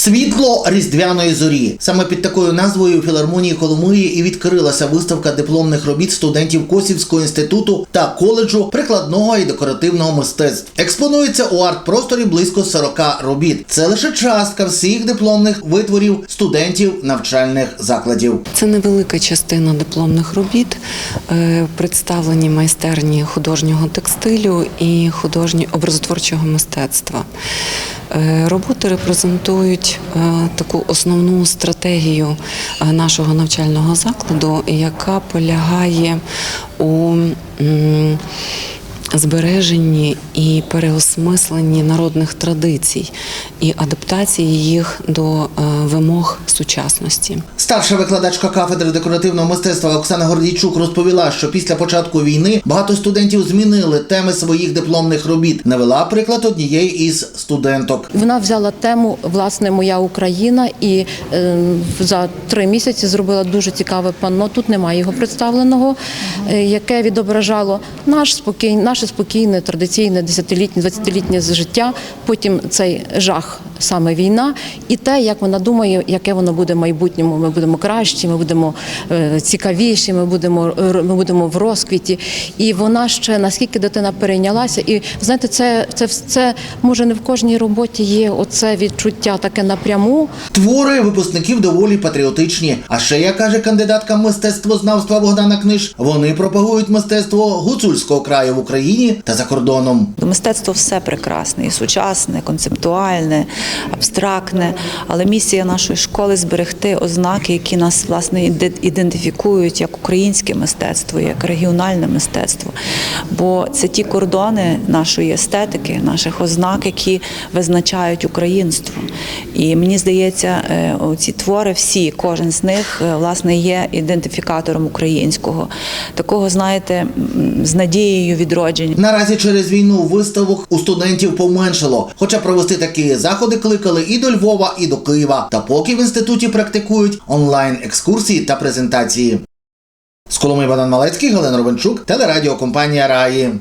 Світло різдвяної зорі. Саме під такою назвою філармонії Коломиї і відкрилася виставка дипломних робіт студентів Косівського інституту та коледжу прикладного і декоративного мистецтв. Експонується у арт-просторі близько 40 робіт. Це лише частка всіх дипломних витворів студентів навчальних закладів. Це невелика частина дипломних робіт, е, представлені майстерні художнього текстилю і художньо образотворчого мистецтва. Е, Роботи репрезентують е, таку основну стратегію е, нашого навчального закладу, яка полягає у збереженні і переосмисленні народних традицій і адаптації їх до е, вимог сучасності. Старша викладачка кафедри декоративного мистецтва Оксана Гордійчук розповіла, що після початку війни багато студентів змінили теми своїх дипломних робіт. Навела приклад однієї із студенток. Вона взяла тему власне Моя Україна і е, за три місяці зробила дуже цікаве панно. Тут немає його представленого, е, яке відображало наш спокій, наше спокійне, традиційне, десятилітнє, двадцятилітнє життя. Потім цей жах, саме війна, і те, як вона думає, яке воно буде в майбутньому. Ми будемо кращі, ми будемо е, цікавіші, ми будемо ми будемо в розквіті. І вона ще наскільки дитина перейнялася, і знаєте, це, це, це може не в кожній роботі є оце відчуття таке напряму. Твори випускників доволі патріотичні. А ще, як каже кандидатка мистецтвознавства Богдана Книж, вони пропагують мистецтво гуцульського краю в Україні та за кордоном. Мистецтво все прекрасне, і сучасне, концептуальне, абстрактне. Але місія нашої школи зберегти ознаки, які нас власне ідентифікують як українське мистецтво, як регіональне мистецтво. Бо це ті кордони нашої естетики, наших ознак, які визначають українство. І мені здається, е, ці твори, всі, кожен з них е, власне є ідентифікатором українського. Такого, знаєте, з надією відродження. Наразі через війну виставок у студентів поменшало. Хоча провести такі заходи кликали і до Львова, і до Києва. Та поки в інституті практикують онлайн екскурсії та презентації. З Коломи Богдан Малецький, Галина Ровенчук, телерадіокомпанія Раї.